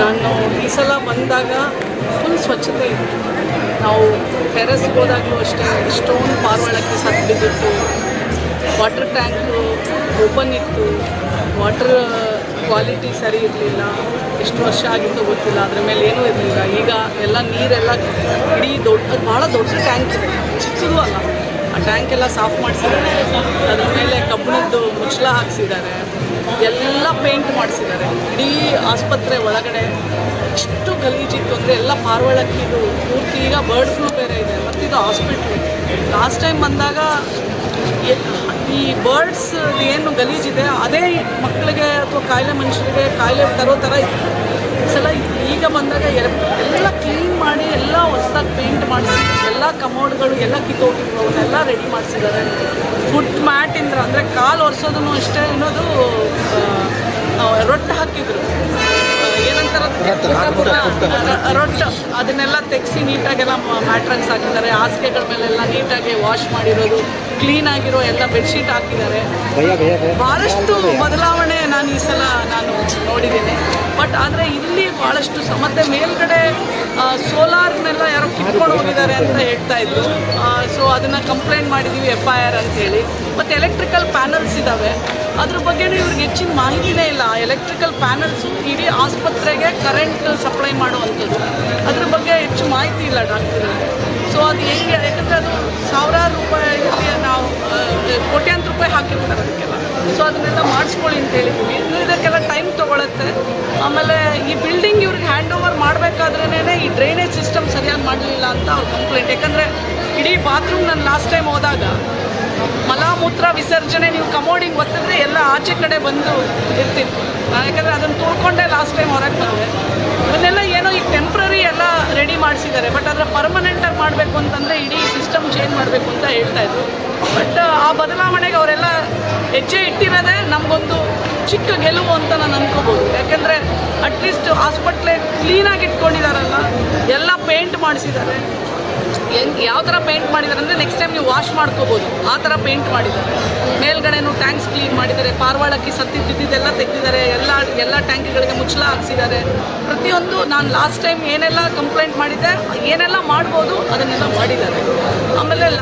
ನಾನು ಈ ಸಲ ಬಂದಾಗ ಫುಲ್ ಸ್ವಚ್ಛತೆ ಇತ್ತು. ನಾವು ಟೆರೆಸ್ಗೆ ಹೋದಾಗಲೂ ಅಷ್ಟೇ ಸ್ಟೋನ್ ಪಾರ್ವಾಳಕ್ಕೆ ಸತ್ತು ಬಿದ್ದಿತ್ತು. ವಾಟರ್ ಟ್ಯಾಂಕು ಓಪನ್ ಇತ್ತು. ವಾಟರ್ ಕ್ವಾಲಿಟಿ ಸರಿ ಇರಲಿಲ್ಲ. ಎಷ್ಟು ವರ್ಷ ಆಗಿತ್ತು ಗೊತ್ತಿಲ್ಲ. ಅದ್ರ ಮೇಲೆ ಏನೂ ಇರಲಿಲ್ಲ. ಈಗ ಎಲ್ಲ ನೀರೆಲ್ಲ ಇಡೀ ದೊಡ್ಡ ಭಾಳ ದೊಡ್ಡ ಟ್ಯಾಂಕ್ ಇದೆ. ಚಿಕ್ಕದು ಅಲ್ಲ. ಆ ಟ್ಯಾಂಕೆಲ್ಲ ಸಾಫ್ ಮಾಡಿಸಿದ್ದಾರೆ. ಅದ್ರ ಮೇಲೆ ಕಬ್ಬಿಣದ್ದು ಮುಚ್ಚಳ ಹಾಕ್ಸಿದ್ದಾರೆ. ಎಲ್ಲ ಪೇಂಟ್ ಮಾಡಿಸಿದ್ದಾರೆ. ಇಡೀ ಆಸ್ಪತ್ರೆ ಒಳಗಡೆ ಎಷ್ಟು ಗಲೀಜಿತ್ತು ಅಂದರೆ ಎಲ್ಲ ಪಾರ್ವಳಕ್ಕಿದು ಪೂರ್ತಿ ಈಗ ಬರ್ಡ್ ಫ್ಲೂ ಬೇರೆ ಇದೆ. ಮತ್ತಿದು ಹಾಸ್ಪಿಟ್ಲು ಲಾಸ್ಟ್ ಟೈಮ್ ಬಂದಾಗ ಈ ಬರ್ಡ್ಸ್ ಏನು ಗಲೀಜಿದೆ ಅದೇ ಮಕ್ಕಳಿಗೆ ಅಥವಾ ಕಾಯಿಲೆ ಮನುಷ್ಯರಿಗೆ ಕಾಯಿಲೆ ತರೋ ಥರ ಇತ್ತು. ಸಲ ಈಗ ಬಂದಾಗ ಎಲ್ಲ ಕ್ಲೀನ್ ಮಾಡಿ, ಎಲ್ಲ ಹೊಸ್ದಾಗಿ ಪೇಂಟ್ ಮಾಡಿಸಿ, ಎಲ್ಲ ಕಮೋಡ್ಗಳು ಎಲ್ಲ ಕಿತ್ತೋಗಿದ್ವು ಅವನ್ನೆಲ್ಲ ರೆಡಿ ಮಾಡಿಸಿದ್ದಾರೆ. ಫುಡ್ ಮ್ಯಾಟಿಂದ ಅಂದರೆ ಕಾಲು ಒರೆಸೋದನ್ನು ಅಷ್ಟೇ ಅನ್ನೋದು ರೊಟ್ಟು ಹಾಕಿದ್ರು. ಏನಂತಾರ? ರೊಟ್ಟು ಅದನ್ನೆಲ್ಲ ತೆಗೆಸಿ ನೀಟಾಗೆಲ್ಲ ಮ್ಯಾಟ್ರನ್ಸ್ ಹಾಕಿದ್ದಾರೆ. ಹಾಸಿಗೆಗಳ ಮೇಲೆಲ್ಲ ನೀಟಾಗಿ ವಾಶ್ ಮಾಡಿರೋದು ಕ್ಲೀನ್ ಆಗಿರೋ ಎಲ್ಲ ಬೆಡ್ಶೀಟ್ ಹಾಕಿದ್ದಾರೆ. ಭಾಳಷ್ಟು ಬದಲಾವಣೆ ನಾನು ಈ ಸಲ ನಾನು ನೋಡಿದ್ದೀನಿ. ಬಟ್ ಆದರೆ ಇಲ್ಲಿ ಭಾಳಷ್ಟು ಮತ್ತೆ ಮೇಲ್ಗಡೆ ಸೋಲಾರ್ನೆಲ್ಲ ಯಾರೋ ಕಿತ್ಕೊಂಡು ಹೋಗಿದ್ದಾರೆ ಅಂತ ಹೇಳ್ತಾ ಇದ್ರು. ಸೊ ಅದನ್ನು ಕಂಪ್ಲೇಂಟ್ ಮಾಡಿದ್ದೀವಿ ಎಫ್ ಐ ಆರ್ ಅಂತೇಳಿ ಮತ್ತು ಎಲೆಕ್ಟ್ರಿಕಲ್ ಪ್ಯಾನಲ್ಸ್ ಇದ್ದಾವೆ ಅದ್ರ ಬಗ್ಗೆನೂ ಇವ್ರಿಗೆ ಹೆಚ್ಚಿನ ಮಾಹಿತಿನೇ ಇಲ್ಲ. ಎಲೆಕ್ಟ್ರಿಕಲ್ ಪ್ಯಾನಲ್ಸು ಇಡೀ ಆಸ್ಪತ್ರೆಗೆ ಕರೆಂಟ್ ಸಪ್ಲೈ ಮಾಡುವಂಥದ್ದು. ಅದ್ರ ಬಗ್ಗೆ ಹೆಚ್ಚು ಮಾಹಿತಿ ಇಲ್ಲ ಡಾಕ್ಟರ್ ಸೊ ಅದು ಹೆಂಗೆ, ಯಾಕಂದರೆ ಅದು ಸಾವಿರಾರು ರೂಪಾಯಿಗೆ ನಾವು ಕೋಟ್ಯಾಂತರ ರೂಪಾಯಿ ಹಾಕಿರ್ತಾರೆ ಅದಕ್ಕೆಲ್ಲ. ಸೊ ಅದನ್ನೆಲ್ಲ ಮಾಡಿಸ್ಕೊಳ್ಳಿ ಅಂತ ಹೇಳಿದ್ವಿ. ಇದಕ್ಕೆಲ್ಲ ಟೈಮ್ ತೊಗೊಳುತ್ತೆ. ಆಮೇಲೆ ಈ ಬಿಲ್ಡಿಂಗ್ ಇವ್ರಿಗೆ ಹ್ಯಾಂಡ್ ಓವರ್ ಮಾಡಬೇಕಾದ್ರೇ ಈ ಡ್ರೈನೇಜ್ ಸಿಸ್ಟಮ್ ಸರಿಯಾಗಿ ಮಾಡಲಿಲ್ಲ ಅಂತ ಅವ್ರ ಕಂಪ್ಲೇಂಟ್ ಯಾಕಂದರೆ ಇಡೀ ಬಾತ್ರೂಮ್ ನಾನು ಲಾಸ್ಟ್ ಟೈಮ್ ಹೋದಾಗ ಮಲಮೂತ್ರ ವಿಸರ್ಜನೆ ನೀವು ಕಮೋಡಿಂಗ್ ಒತ್ತಿದ್ರೆ ಎಲ್ಲ ಆಚೆ ಕಡೆ ಬಂದು ಇರ್ತೀನಿ. ನಾನು ಯಾಕಂದರೆ ಅದನ್ನು ತುಳ್ಕೊಂಡೆ ಲಾಸ್ಟ್ ಟೈಮ್ ಹೊರಗೆ ಬಂದೆ. ಇವನ್ನೆಲ್ಲ ಏನೋ ಈಗ ಟೆಂಪ್ರರಿ ಎಲ್ಲ ರೆಡಿ ಮಾಡಿಸಿದ್ದಾರೆ. ಬಟ್ ಅದರ ಪರ್ಮನೆಂಟಾಗಿ ಬಟ್ ಆ ಬದಲಾವಣೆಗೆ ಅವರೆಲ್ಲ ಹೆಜ್ಜೆ ಇಟ್ಟಿರೋದೇ ನಮಗೊಂದು ಚಿಕ್ಕ ಗೆಲುವು ಅಂತ ನಾನು ಅನ್ಕೋಬೋದು. ಯಾಕೆಂದರೆ ಅಟ್ಲೀಸ್ಟ್ ಹಾಸ್ಪಿಟ್ಲೆ ಕ್ಲೀನಾಗಿ ಇಟ್ಕೊಂಡಿದಾರಲ್ಲ, ಎಲ್ಲ ಪೇಂಟ್ ಮಾಡಿಸಿದ್ದಾರೆ. ಹೆಂಗ್ ಯಾವ ಥರ ಪೇಂಟ್ ಮಾಡಿದ್ದಾರೆ ಅಂದರೆ ನೆಕ್ಸ್ಟ್ ಟೈಮ್ ನೀವು ವಾಶ್ ಮಾಡ್ಕೋಬೋದು. ಆ ಥರ ಪೇಂಟ್ ಮಾಡಿದ್ದಾರೆ. ಮೇಲ್ಗಡೆನೂ ಟ್ಯಾಂಕ್ಸ್ ಕ್ಲೀನ್ ಮಾಡಿದ್ದಾರೆ. ಪಾರ್ವಾಳಕ್ಕೆ ಸತ್ತಿ ಬಿದ್ದಿದ್ದೆಲ್ಲ ತೆಗೆದಿದ್ದಾರೆ. ಎಲ್ಲ ಎಲ್ಲ ಟ್ಯಾಂಕ್ಗಳಿಗೆ ಮುಚ್ಚಳ ಹಾಕ್ಸಿದ್ದಾರೆ. ಪ್ರತಿಯೊಂದು ನಾನು ಲಾಸ್ಟ್ ಟೈಮ್ ಏನೆಲ್ಲ ಕಂಪ್ಲೇಂಟ್ ಮಾಡಿದ್ದೆ, ಏನೆಲ್ಲ ಮಾಡ್ಬೋದು, ಅದನ್ನೆಲ್ಲ ಮಾಡಿದ್ದಾರೆ. ಆಮೇಲೆ